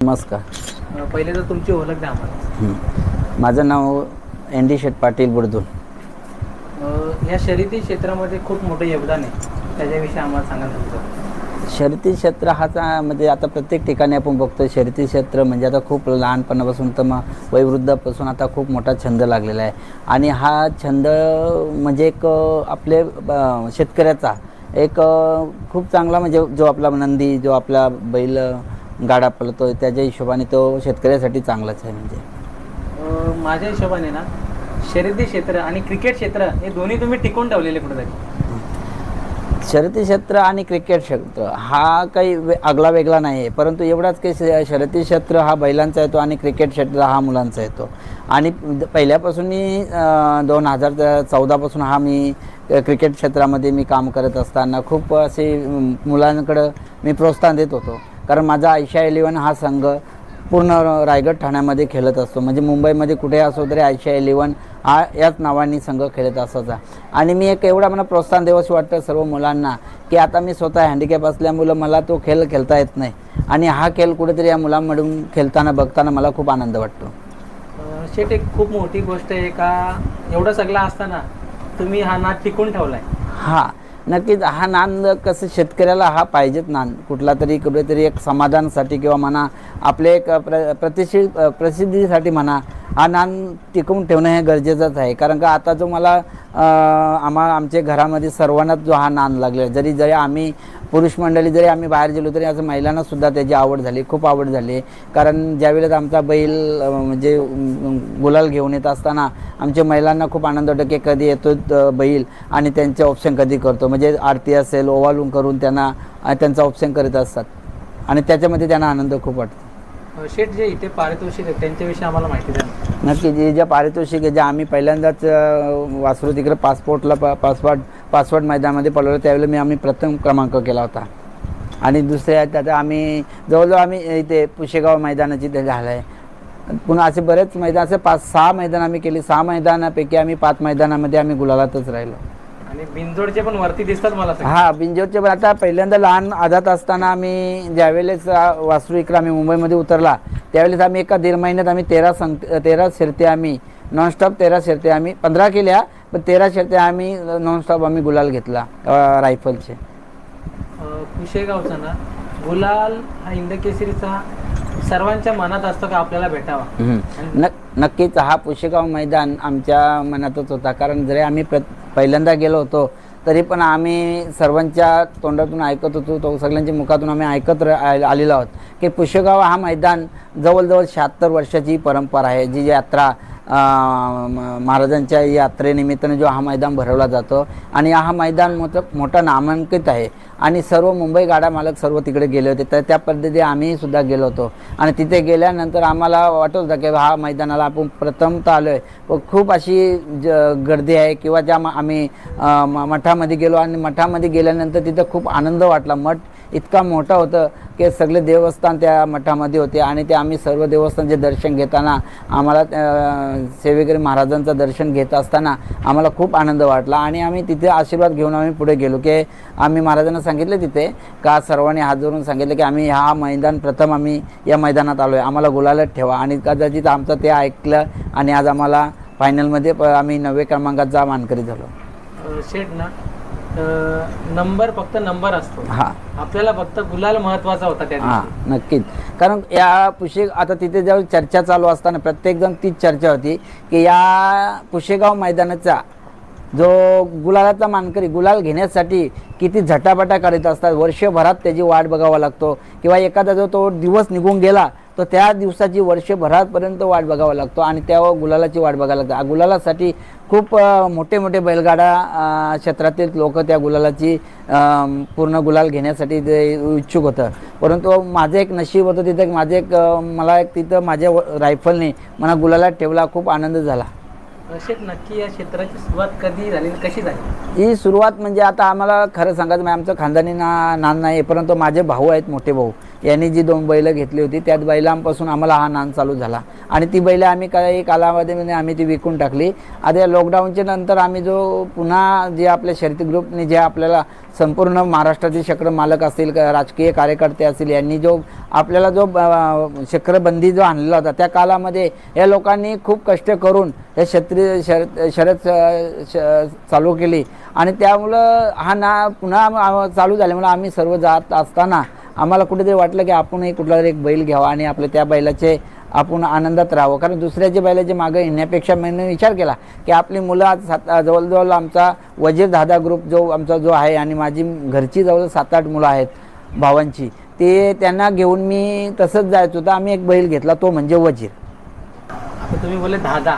नमस्कार. पहिले तर तुमची ओळख द्या आम्हाला. हं. माझं नाव एन डी शेठ पाटील बुडदून अ, या शर्यती क्षेत्रामध्ये खूप मोठं योगदान आहे. त्याच्याविषयी आम्हाला सांगा तुमचं. शर्यती क्षेत्र हाच आ- म्हणजे आता प्रत्येक ठिकाणी आपण बघतो शर्यती क्षेत्र म्हणजे आता खूप लहानपणापासून तर मग वयोवृद्धापासून आता खूप मोठा छंद लागलेला आहे. आणि हा छंद म्हणजे एक अ, आपले अ, शेतकऱ्याचा एक अ, खूप चांगला म्हणजे जो आपला नंदी जो आपला बैल गाडा पळतो त्याच्या हिशोबाने तो शेतकऱ्यासाठी चांगलाच आहे म्हणजे. अ, माझ्या हिशोबाने ना शर्यती क्षेत्र आणि क्रिकेट क्षेत्र हे दोन्ही तुम्ही टिकून ठेवलेले कुठेतरी. शर्यती क्षेत्र आणि क्रिकेट क्षेत्र हा काही वे आगला वेगळा नाही आहे परंतु एवढाच की श- शर्यती क्षेत्र हा बैलांचा येतो आणि क्रिकेट क्षेत्र हा मुलांचा येतो. आणि द- पहिल्यापासून मी दोन हजार चौदापासून हा मी अ, क्रिकेट क्षेत्रामध्ये मी काम करत असताना खूप असे म, मुलांकडं मी प्रोत्साहन देत होतो. कारण माझा आयशा इलेवन हा संघ पूर्ण रायगड ठाण्यामध्ये खेळत असतो. म्हणजे मुंबईमध्ये कुठे असो तरी आयशा इलेवन हा याच नावाने संघ खेळत असायचा. आणि मी एक एवढा मला प्रोत्साहन देवंसं वाटतं सर्व मुलांना की आता मी स्वतः हँडिकॅप असल्यामुळं मला तो खेळ खेळता येत नाही. आणि हा खेळ कुठेतरी या मुलांमधून खेळताना बघताना मला खूप आनंद वाटतो. शेट एक खूप मोठी गोष्ट आहे का? एवढं सगळं असताना तुम्ही हा नाद टिकून ठेवलाय. हा. नक्कीच हा नांद कसं शेतकऱ्याला हा पाहिजेत नांद. कुठला तरी कुठेतरी एक समाधानासाठी किंवा म्हणा आपले एक प्र प्रतिष्ठित प्रसिद्धीसाठी म्हणा हा नान टिकवून ठेवणं हे गरजेचंच आहे. कारण का आता जो मला आम्हा आमच्या घरामध्ये सर्वांनाच जो हा नान लागला आहे. जरी जरी आम्ही पुरुष मंडळी जरी आम्ही बाहेर गेलो तरी असं महिलांनासुद्धा त्याची आवड झाली खूप आवड झाली. कारण ज्यावेळेस आमचा बैल म्हणजे गुलाल घेऊन येत असताना आमच्या महिलांना खूप आनंद वाटतो की कधी येतो बैल आणि त्यांचे ऑप्शन कधी करतो. म्हणजे आरती असेल ओवालून करून त्यांना त्यांचा ऑप्शन करीत असतात. आणि त्याच्यामध्ये त्यांना आनंद खूप वाटतो. शेठ जे इथे पारितोषिक आहेत त्यांच्याविषयी आम्हाला माहिती द्या नक्की जे ज्या पारितोषिक आहे ज्या आम्ही पहिल्यांदाच अं, वासरू तिकडे पासपोर्टला प पासपोर्ट पासपोर्ट मैदानामध्ये पळवलं त्यावेळेला मी आम्ही प्रथम क्रमांक केला होता. आणि दुसऱ्या त्यात आम्ही जवळजवळ आम्ही इथे पुशेगाव मैदानाची ते झालं आहे. पुन्हा असे बरेच मैदान असे पाच सहा मैदान आम्ही केली. सहा मैदानापैकी आम्ही पाच मैदानामध्ये आम्ही गुलालातच राहिलो. आणि बिनजोडचे पण वरती दिसतात मला सगळे. हा बिंजोरचे पण आता पहिल्यांदा लहान आधात असताना आम्ही ज्यावेळेस अ, वासरू इकडे आम्ही मुंबईमध्ये उतरला त्यावेळेस आम्ही एका दीड महिन्यात आम्ही तेरा संग तेरा शिरते आम्ही नॉनस्टॉप तेरा शिरते आम्ही पंधरा केल्या पण तेरा शिरते आम्ही नॉनस्टॉप आम्ही गुलाल घेतला अ, रायफलचे अ, कुशेगावचा ना गुलाल हा इंदकेसरीचा सर्वांच्या मनात असतो का आपल्याला भेटावा हम्म. न नक्कीच हा पुशेगाव मैदान आमच्या मनातच होता कारण जरी आम्ही पहिल्यांदा गेलो होतो तरी पण आम्ही सर्वांच्या तोंडातून ऐकत होतो तो सगळ्यांच्या मुखातून आम्ही ऐकत आलेलो आहोत. की पुष्यगाव हा मैदान जवळजवळ शहात्तर वर्षाची परंपरा आहे जी यात्रा महाराजांच्या यात्रेनिमित्ताने जो हा मैदान भरवला जातो आणि हा मैदान मोठं मोठा नामांकित आहे. आणि सर्व मुंबई गाडा मालक सर्व तिकडे गेले होते. तर त्या पद्धती आम्हीसुद्धा गेलो होतो. आणि तिथे गेल्यानंतर आम्हाला वाटत होतं की हा मैदानाला आपण प्रथमतः आलो आहे व खूप अशी ज गर्दी आहे किंवा ज्या आम्ही म- मठामध्ये गेलो आणि मठामध्ये गेल्यानंतर तिथं खूप आनंद वाटला. मठ इतका मोठा होतं की सगळे देवस्थान त्या मठामध्ये होते आणि ते आम्ही सर्व देवस्थानचे दर्शन घेताना आम्हाला सेवेकरी महाराजांचं दर्शन घेत असताना आम्हाला खूप आनंद वाटला आणि आम्ही तिथे आशीर्वाद घेऊन आम्ही पुढे गेलो की आम्ही महाराजांना सांगितलं तिथे का सर्वांनी हात जोडून सांगितलं की आम्ही हा मैदान प्रथम आम्ही या मैदानात आलो आहे. आम्हाला गुलालत ठेवा आणि कदाचित आमचं ते ऐकलं आणि आज आम्हाला फायनलमध्ये प- आम्ही नववे क्रमांकाचा मानकरी झालो. शेठ ना? नंबर फक्त नंबर असतो. हां. आपल्याला फक्त गुलाल महत्त्वाचा होता त्या हां दिवशी. नक्कीच. कारण या पुशे आता तिथे जेव्हा चर्चा चालू असताना प्रत्येकजण तीच चर्चा होती की या पुशेगाव मैदानाचा जो गुलालाचा मानकरी गुलाल घेण्यासाठी किती झटापटा करीत असतात वर्षभरात त्याची वाट बघावा लागतो किंवा एखादा जो तो दिवस निघून गेला तर त्या दिवसाची वर्षभरापर्यंत वाट बघावा लागतो आणि त्या गुलालाची वाट बघायला लागते. गुलालासाठी खूप मोठे मोठे बैलगाडा क्षेत्रातील लोक त्या गुलालाची पूर्ण गुलाल घेण्यासाठी ते इच्छुक होतं. परंतु माझं एक नशीब होतं तिथं माझं एक मला एक तिथं माझ्या रायफलने मला गुलालात ठेवला खूप आनंद झाला. नक्की या क्षेत्राची सुरुवात कधी झाली कशी झाली? ही सुरुवात म्हणजे आता आम्हाला खरं सांगायचं म्हणजे आमचं खानदानी ना नान नाही परंतु माझे भाऊ आहेत मोठे भाऊ. यांनी जी दोन बैलं घेतली होती त्यात बैलांपासून आम्हाला हा नान चालू झाला. आणि ती बैलं आम्ही काही कालावधीमध्ये आम्ही ती विकून टाकली. आता या लॉकडाऊनच्या नंतर आम्ही जो पुन्हा जे आपल्या शर्ती ग्रुपने जे आपल्याला संपूर्ण महाराष्ट्रातील शक्र मालक असतील का- राजकीय कार्यकर्ते असतील यांनी जो आपल्याला जो शक्रबंदी जो आणलेला होता त्या कालामध्ये या लोकांनी खूप कष्ट करून हे क्षत्रिय शरद शरद श- चालू केली. आणि त्यामुळं हा ना पुन्हा चालू झाल्यामुळे आम्ही सर्व जात असताना आम्हाला कुठेतरी वाटलं की आपणही कुठला तरी एक बैल घ्यावा आणि आपल्या त्या बैलाचे आपण आनंदात राहावं. कारण दुसऱ्याच्या बैलाचे मागं येण्यापेक्षा मी विचार केला की आपली मुलं आज सात जवळजवळ आमचा वजीर दादा ग्रुप जो आमचा जो आहे आणि माझी घरची जवळ सात आठ मुलं आहेत भावांची ते त्यांना घेऊन मी तसंच जायचं. होतं आम्ही एक बैल घेतला तो म्हणजे वजीर. तुम्ही बोलले दादा.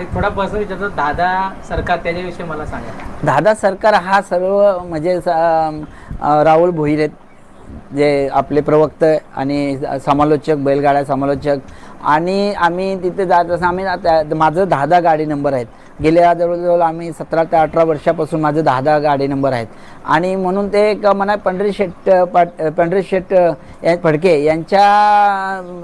एक थोडा विचारतो दादा सरकार त्याच्याविषयी मला सांगा. दादा सरकार हा सर्व म्हणजे राहुल भोईर आहेत. जे आपले प्रवक्ते आणि समालोचक बैलगाड्या समालोचक आणि आम्ही तिथे जात असं आम्ही माझं दहा दहा गाडी नंबर आहेत. गेल्या जवळजवळ आम्ही सतरा ते अठरा वर्षापासून माझं दहा दहा गाडी नंबर आहेत. आणि म्हणून ते एक म्हणा पंढरी शेट पाट पंढरी शेट या- फडके यांच्या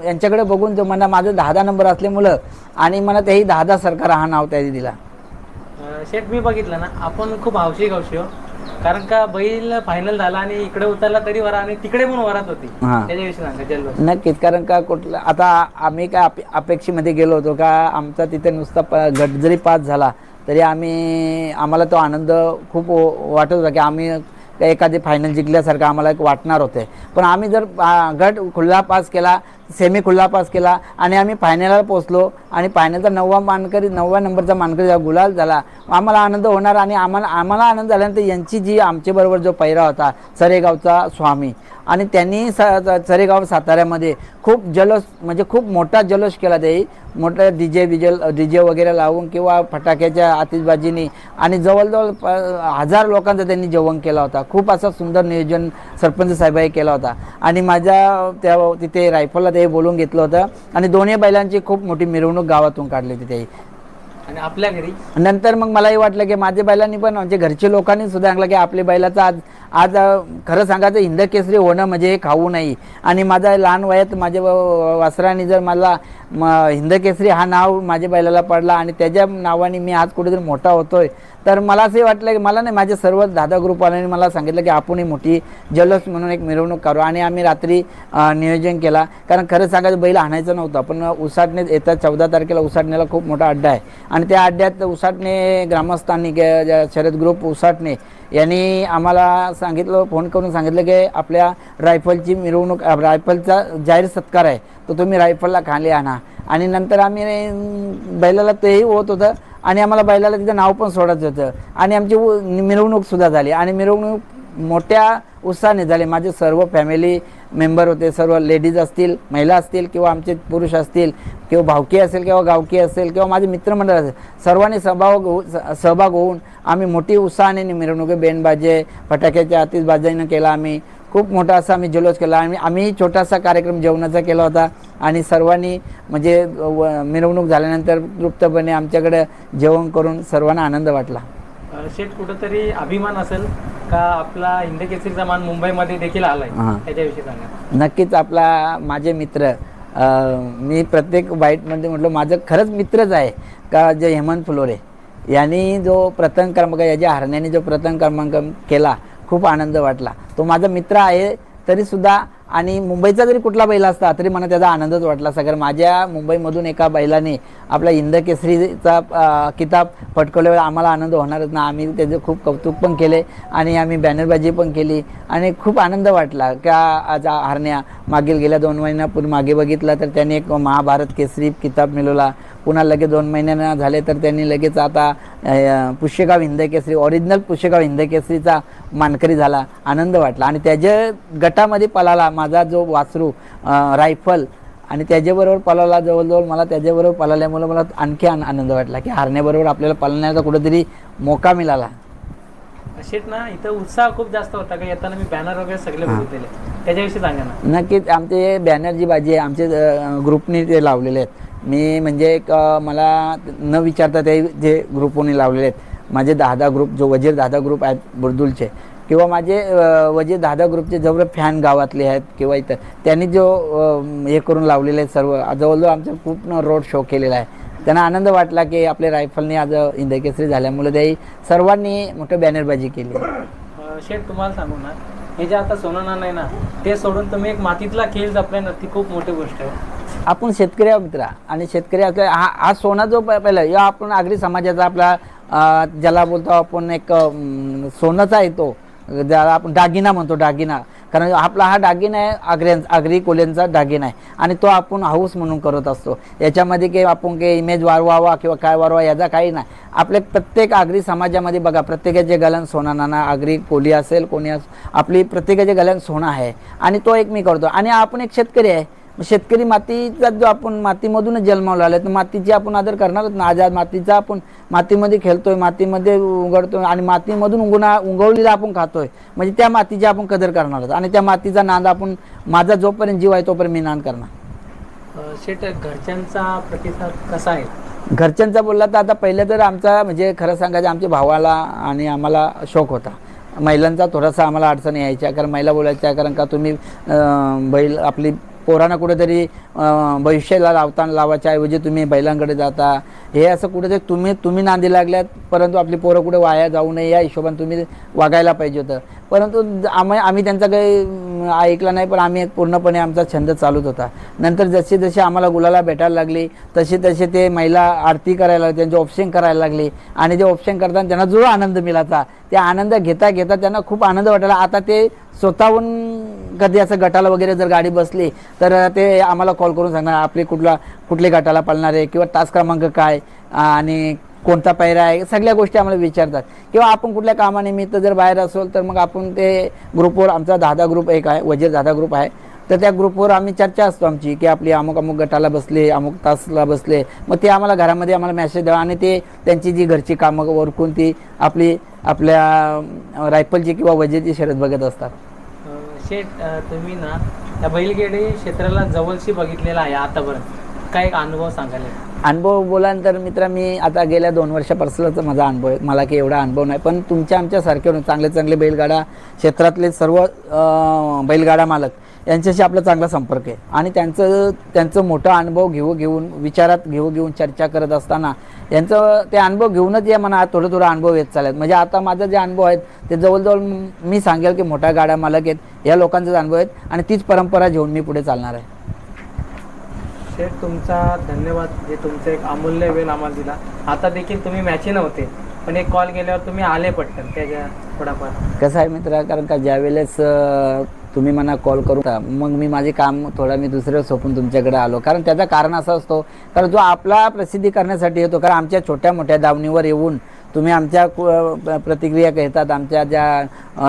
यांच्याकडे बघून जो म्हणा माझं दहा दहा नंबर असल्यामुळं आणि मला तेही दहा दहा सरकार हा नाव त्याने दिला. शेट शेठ मी बघितलं ना आपण खूप हौशी गवशी हो. कारण का बैल फायनल झाला आणि इकडे उतरला तरी वरा आणि तिकडे पण वरात होती हा. त्याच्याविषयी सांगा जल्लोष नक्कीच कारण का कुठलं आता आम्ही काय अपे अपेक्षेमध्ये गेलो होतो का आमचा तिथे नुसता प गट जरी पास झाला तरी आम्ही आम्हाला तो आनंद खूप व- वाटत होता की आम्ही एखादी फायनल जिंकल्यासारखं आम्हाला एक वाटणार होते. पण आम्ही जर गट खुल्ला पास केला सेमी खुल्ला पास केला आणि आम्ही फायनलला पोचलो आणि फायनलचा नववा मानकरी नवव्या नंबरचा मानकरी जेव्हा गुलाल झाला आम्हाला आनंद होणार आणि आम्हाला आम्हाला आनंद झाल्यानंतर यांची जी आमच्याबरोबर जो पैरा होता सरेगावचा स्वामी आणि त्यांनी स चरेगाव साताऱ्यामध्ये खूप जल्लोष म्हणजे खूप मोठा जल्लोष केला ते. मोठा D J vigil D J वगैरे लावून किंवा फटाक्याच्या आतिषबाजीनी आणि जवळजवळ प हजार लोकांचा त्यांनी जेवण केला होता. खूप असा सुंदर नियोजन सरपंच साहेबांनी केला होता. आणि माझ्या त्या तिथे रायफलला ते बोलून घेतलं होतं. आणि दोन्ही बैलांची खूप मोठी मिरवणूक गावातून काढली तिथे आणि आपल्या घरी. नंतर मग मलाही वाटलं की माझ्या बैलांनी पण म्हणजे घरच्या लोकांनी सुद्धा सांगलं की आपल्या बैलाचं आज आज खरं सांगायचं हिंद केसरी होणं म्हणजे हे खाऊ नाही. आणि माझा लहान वयात माझ्या व- वासराने जर मला म हिंद केसरी हा नाव माझ्या बैलाला पडला आणि त्याच्या नावाने मी आज कुठेतरी मोठा होतोय तर मला असंही वाटलं की मला नाही माझे सर्व दादा ग्रुपवाल्यांनी मला सांगितलं की आपणही मोठी जल्लोष म्हणून एक मिरवणूक करू आणि आम्ही रात्री नियोजन केला. कारण खरं सांगायचं बैल आणायचं नव्हतं पण उसाटणे येतात चौदा तारखेला उसाटण्याला खूप मोठा अड्डा आहे. आणि त्या अड्ड्यात उसाटणे ग्रामस्थांनी शरद ग्रुप उसाटणे यांनी आम्हाला सांगितलं फोन करून सांगितलं की आपल्या रायफलची मिरवणूक रायफलचा जाहीर सत्कार आहे तो तुम्ही रायफलला खाली आणा. आणि नंतर आम्ही बैलाला तेही होत होतं आणि आम्हाला बैलाला तिथं नाव पण सोडायचं होतं. आणि आमची उ- मिरवणूकसुद्धा झाली. आणि मिरवणूक मोठ्या उत्साहाने झाली. माझे सर्व फॅमिली मेंबर होते सर्व लेडीज असतील महिला असतील किंवा आमचे पुरुष असतील किंवा भावकी असेल किंवा गावकी असेल किंवा माझे मित्रमंडळ असेल सर्वांनी सहभाग होऊ स- सहभाग होऊन आम्ही मोठी उत्साहाने मिरवणुकी बेनबाजे फटाक्याच्या आतिषबाजाईनं केला आम्ही. खूप मोठा असा आम्ही जल्लोष केला. आणि आम्ही छोटासा कार्यक्रम जेवणाचा केला होता आणि सर्वांनी म्हणजे व- मिरवणूक झाल्यानंतर तृप्तपणे आमच्याकडे जेवण करून सर्वांना आनंद वाटला. शेठ कुठंतरी अभिमान असेल का आपला हिंद केसरीचा मान मुंबईमध्ये देखील आलाय? हा. त्याच्याविषयी सांगा. नक्कीच आपला माझे मित्र अं, मी प्रत्येक बाईटमध्ये म्हटलं माझं खरंच मित्रच आहे का जे हेमंत फुलोरे? यांनी जो प्रथम क्रमांक याच्या हरण्याने जो प्रथम क्रमांक केला खूप आनंद वाटला. तो माझा मित्र आहे तरीसुद्धा आणि मुंबईचा जरी कुठला बैल असता तरी मला त्याचा आनंदच वाटला. सगळं माझ्या मुंबईमधून एका बैलाने आपला इंद केसरीचा किताब पटकवल्यावर आम्हाला आनंद होणारच ना. आम्ही त्याचं खूप कौतुक पण केले आणि आम्ही बॅनरबाजी पण केली आणि खूप आनंद वाटला. का आज हरण्या मागील गेल्या दोन महिन्यापूर्वी मागे बघितला तर त्याने एक महाभारत केसरी किताब मिळवला. पुन्हा लगेच दोन महिन्यांना झाले तर त्यांनी लगेच आता पुष्यगाव हिंद केसरी ओरिजिनल पुष्यगाव हिंद केसरीचा मानकरी झाला आनंद वाटला. आणि त्याच्या गटामध्ये पळाला माझा जो वासरू रायफल आणि त्याच्याबरोबर पळाला जवळजवळ मला त्याच्याबरोबर पळाल्यामुळे मला आणखी आन- आनंद वाटला की हारण्याबरोबर आपल्याला पळण्याचा कुठेतरी मोका मिळाला. शेठ ना इथं उत्साह खूप जास्त होता का येताना मी बॅनर वगैरे सगळे त्याच्याविषयी सांगा ना. नक्कीच आमचे बॅनर जी बाजी आहे आमचे ग्रुपने ते लावलेले आहेत. मी म्हणजे एक मला न विचारता ते जे ग्रुपने लावलेले आहेत माझे दहा दहा ग्रुप जो वजीर दहा दहा ग्रुप आहेत बुर्दुलचे किंवा माझे वजीर दहा दहा ग्रुपचे जवळ फॅन गावातले आहेत किंवा इतर त्यांनी जो हे करून लावलेले आहेत सर्व जवळजवळ आमचं खूप रोड शो केलेला आहे. त्यांना आनंद वाटला की आपले रायफलने आज इंदकेसरी झाल्यामुळे ते सर्वांनी मोठं बॅनरबाजी केली. शेठ तुम्हाला सांगू ना हे जे आता सोनं नाही ना ते सोडून तुम्ही एक मातीतला खेळ जपल्यानं ना ती खूप मोठी गोष्ट आहे. आपण शेतकरी आहोत मित्रा. आणि शेतकरी असल्या हा हा सोना जो प- पहिला या आपण आगरी समाजाचा आपला ज्याला बोलतो आपण एक सोनाचा आहे तो. ज्याला आपण दागिना म्हणतो दागिना. कारण आपला हा दागिना आहे आग्र्यां आगरी कोल्यांचा दागिना आहे. आणि तो आपण हाऊस म्हणून करत असतो. याच्यामध्ये काही आपण काही इमेज वाढवावा किंवा काय वाढवा याचा काही नाही. आपल्या प्रत्येक आगरी समाजामध्ये बघा प्रत्येकाचे गलन सोना नाना आगरी कोली असेल कोणी अस आपली प्रत्येकाचे गलन सोना आहे. आणि तो एक मी करतो. आणि आपण एक शेतकरी आहे. शेतकरी मातीचा जो आपण मातीमधूनच जन्मावला आला तर मातीची आपण आदर करणारच ना? आज मातीचा आपण मातीमध्ये खेळतोय मातीमध्ये उघडतोय आणि मातीमधून उगवणा उगवलेला आपण खातोय. म्हणजे त्या मातीची आपण कदर करणारच आणि त्या मातीचा नाद आपण माझा जोपर्यंत जीव आहे तोपर्यंत मी नाद करणार. शेठ घरच्यांचा प्रतिसाद कसा आहे? घरच्यांचा बोलला तर आता पहिलं तर आमचा म्हणजे खरं सांगायचं आमच्या भावाला आणि आम्हाला शौक होता. महिलांचा थोडासा आम्हाला अडचण यायच्या कारण महिला बोलायच्या कारण का तुम्ही बैल आपली पोरांना कुठेतरी भविष्याला लावता लावायच्या ऐवजी तुम्ही बैलांकडे जाता. हे असं कुठेतरी तुम्ही तुम्ही नांदी लागल्यात परंतु आपली पोरं कुठे वाया जाऊ नये या हिशोबाने तुम्ही वागायला पाहिजे होतं. परंतु आम्ही आम्ही त्यांचा काही ऐकलं ऐकला नाही पण आम्ही पूर्णपणे आमचा छंद चालूच होता. नंतर जसे जसे आम्हाला गुलाला भेटायला लागली तसे तसे ते महिला आरती करायला लागली त्यांचे ऑप्शन करायला लागले. आणि ते ऑप्शन करताना त्यांना जो आनंद मिळाला त्या आनंद घेता घेता त्यांना खूप आनंद वाटायला. आता ते स्वतःहून कधी असं गटाला वगैरे जर गाडी बसली तर ते आम्हाला कॉल करून सांगणार आपले कुठला कुठल्या गटाला पाळणार आहे किंवा तास क्रमांक काय आणि कोणता पैरा आहे सगळ्या गोष्टी आम्हाला विचारतात. किंवा आपण कुठल्या कामानिमित्त जर बाहेर असेल तर मग आपण ते ग्रुपवर आमचा दादा ग्रुप एक आहे वजीर दादा ग्रुप आहे. तर त्या ग्रुपवर आम्ही चर्चा असतो आमची की आपली अमुक अमुक गटाला बसले अमुक तासला बसले मग ते आम्हाला घरामध्ये आम्हाला मेसेज द्यावा आणि ते त्यांची जी घरची कामं वरकून ती आपली आपल्या रायफलची किंवा वजेची शर्यत बघत असतात. शेठ तुम्ही ना त्या बैलगाडी क्षेत्राला जवळशी बघितलेला आहे आतापर्यंत. काय एक अनुभव सांगायला? अनुभव बोलानंतर तर मी आता गेल्या दोन वर्षापासूनच माझा अनुभव आहे. मला काही एवढा अनुभव नाही. पण तुमच्या आमच्यासारखे चांगले चांगले बैलगाडा क्षेत्रातले सर्व बैलगाडा मालक यांच्याशी आपला चांगला संपर्क आहे. आणि त्यांचं त्यांचं मोठा अनुभव घेऊ घेऊन विचारात घेऊ घेऊन चर्चा करत असताना यांचं ते अनुभव घेऊनच या मनात थोडं थोडं अनुभव येत चालत म्हणजे आता माझं जे अनुभव आहेत ते जवळजवळ मी सांगेल की मोठ्या गाड्या मालक आहेत या लोकांचेच अनुभव आहेत आणि तीच परंपरा घेऊन मी पुढे चालणार आहे. शेठ तुमचा धन्यवाद. जे तुमचा एक अमूल्य वेळ आम्हाला दिला. आता देखील तुम्ही मॅची नव्हते पण एक कॉल केल्यावर तुम्ही आले पटकन. त्याच्या थोडाफार. कसं आहे मित्र? कारण का ज्या वेळेस तुम्ही मला कॉल करू मग मी माझे काम थोडं मी दुसरं सोपून तुमच्याकडे आलो. कारण त्याचं कारण असं असतो कारण जो आपला प्रसिद्धी करण्यासाठी येतो कारण आमच्या छोट्या मोठ्या दावणीवर येऊन तुम्ही आमच्या प्रतिक्रिया घेतात आमच्या ज्या